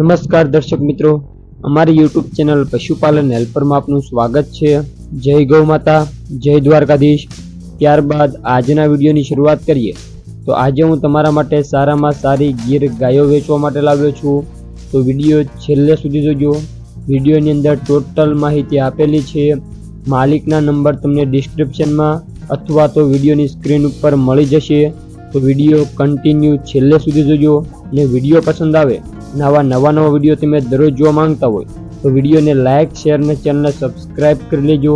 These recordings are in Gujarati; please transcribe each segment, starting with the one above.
નમસ્કાર દર્શક મિત્રો, અમારી યુટ્યુબ ચેનલ પશુપાલન હેલ્પરમાં આપનું સ્વાગત છે. જય ગૌ માતા, જય દ્વારકાધીશ. ત્યારબાદ આજના વિડીયોની શરૂઆત કરીએ. તો આજે હું તમારા માટે સારામાં સારી ગીર ગાયો વેચવા માટે લાવ્યો છું. તો વીડિયો છેલ્લે સુધી જોજો. વિડીયોની અંદર ટોટલ માહિતી આપેલી છે. માલિકના નંબર તમને ડિસ્ક્રિપ્શનમાં અથવા તો વિડીયોની સ્ક્રીન ઉપર મળી જશે. તો વીડિયો કન્ટિન્યુ છેલ્લે સુધી જોજો અને વીડિયો પસંદ આવે અને આવા નવા નવા વીડિયો તમે દરરોજ જોવા માંગતા હોય, તો વિડીયોને લાઇક શેર અને ચેનલને સબસ્ક્રાઇબ કરી લેજો.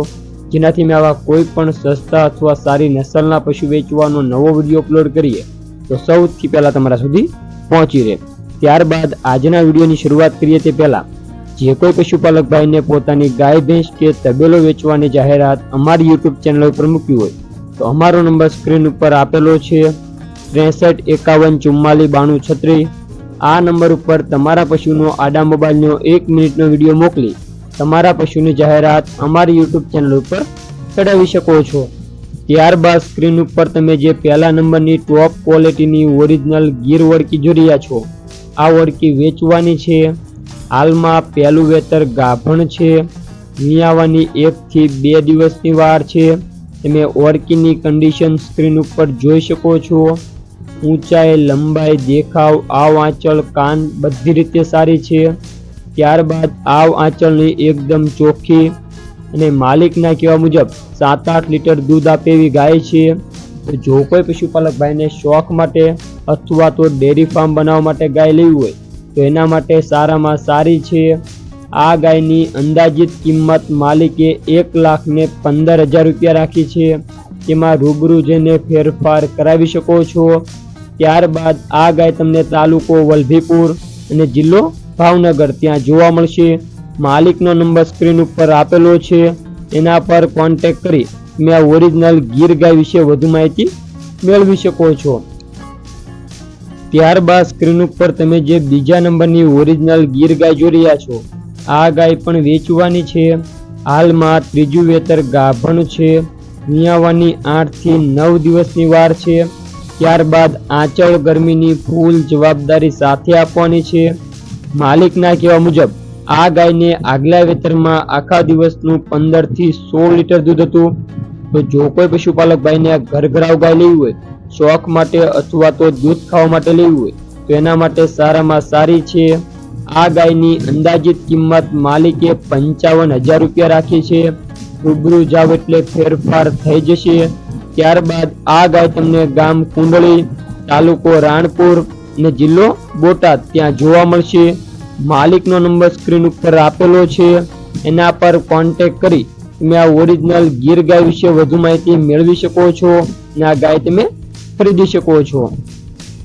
જેનાથી મેં આવા કોઈ પણ સસ્તા અથવા સારી નસલના પશુ વેચવાનો નવો વીડિયો અપલોડ કરીએ, તો સૌથી પહેલાં તમારા સુધી પહોંચી રહે. ત્યારબાદ આજના વિડીયોની શરૂઆત કરીએ તે પહેલાં, જે કોઈ પશુપાલક ભાઈને પોતાની ગાય, ભેંસ કે તબેલો વેચવાની જાહેરાત અમારી યુટ્યુબ ચેનલ ઉપર મૂકી હોય, તો અમારો નંબર સ્ક્રીન ઉપર આપેલો છે, ત્રેસઠ એકાવન ચુમ્માલીસ બાણું છત્રીસ આ નંબર ઉપર તમારા પશુનો આડા મોબાઈલનો એક મિનિટનો વીડિયો મોકલી તમારા પશુની જાહેરાત અમારી યુટ્યુબ ચેનલ ઉપર ચડાવી શકો છો. ત્યારબાદ સ્ક્રીન ઉપર તમે જે પહેલા નંબરની ટોપ ક્વોલિટીની ઓરિજિનલ ગીર વળકી જોઈ રહ્યા છો, આ વળકી વેચવાની છે. હાલમાં પહેલું વેતર ગાભણ છે. મિયાવાની એકથી બે દિવસની વાર છે. તમે ઓર્કીની કન્ડિશન સ્ક્રીન ઉપર જોઈ શકો છો. ઊંચાઈ, લંબાઈ, દેખાવ, આવ આંચળ, કાન બધી રીતે સારી છે. ત્યારબાદ આવ આંચળની એકદમ ચોખ્ખી અને માલિકના કહેવા મુજબ સાત આઠ લીટર દૂધ આપે એવી ગાય છે. જો કોઈ પશુપાલક ભાઈને શોખ માટે અથવા તો ડેરી ફાર્મ બનાવવા માટે ગાય લેવી હોય, તો એના માટે સારામાં સારી છે. આ ગાયની અંદાજિત કિંમત માલિકે એક લાખ ને પંદર હજાર રૂપિયા રાખી છે. તેમાં રૂબરૂ જઈને ફેરફાર કરાવી શકો છો. ત્યારબાદ આ ગાય તમને તાલુકો વલભીપુર અને જિલ્લો ભાવનગર ત્યાં જોવા મળશે. માલિકનો નંબર સ્ક્રીન ઉપર આપેલો છે. એના પર કોન્ટેક કરી તમે આ ઓરિજિનલ ગીર ગાય વિશે વધુ માહિતી મેળવી શકો છો. ત્યારબાદ સ્ક્રીન ઉપર તમે જે બીજા નંબરની ઓરિજિનલ ગીર ગાય જોઈ રહ્યા છો, આ ગાય પણ વેચવાની છે. હાલમાં ત્રીજું વેતર ગાભણ છે. વિયાવાની આઠથી નવ દિવસની વાર છે. ત્યારબાદ આંચળ ગરમીની ફૂલ જવાબદારી સાથે આપવાની છે. માલિકના કહેવા મુજબ, આ ગાયને આગલા વેતરમાં આખા દિવસનું પંદરથી સોળ લીટર દૂધ હતું. તો જો કોઈ પશુપાલક ભાઈને આ ઘરઘરાવ ગાય લેવી હોય, શોખ માટે અથવા તો દૂધ ખાવા માટે લેવી હોય, તો એના માટે સારામાં સારી છે. આ ગાયની અંદાજિત કિંમત માલિકે પંચાવન હજાર રૂપિયા રાખી છે. રૂબરૂ જાવ એટલે ફેરફાર થઈ જશે. ત્યારબાદ આ ગાય તમને ગામ કુંડળી, તાલુકો રાણપુર અને જિલ્લો બોટાદ ત્યાં જોવા મળશે. માલિકનો નંબર સ્ક્રીન ઉપર આપેલો છે. એના પર કોન્ટેક્ટ કરી તમે આ ઓરિજિનલ ગીર ગાય વિશે વધુ માહિતી મેળવી શકો છો અને આ ગાય તમે ખરીદી શકો છો.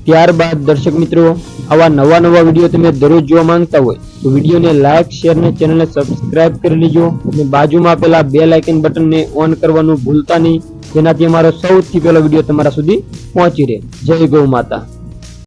ત્યારબાદ દર્શક મિત્રો, આવા નવા નવા વીડિયો તમે દરરોજ જોવા માંગતા હોય, તો વિડીયોને લાઇક શેર અને ચેનલને સબસ્ક્રાઇબ કરી લેજો અને બાજુમાં પેલા બે લાઇકન બટનને ઓન કરવાનું ભૂલતા નહીં. જેનાથી અમારો સૌથી પહેલો વીડિયો તમારા સુધી પહોંચી રહે. જય ગૌ માતા.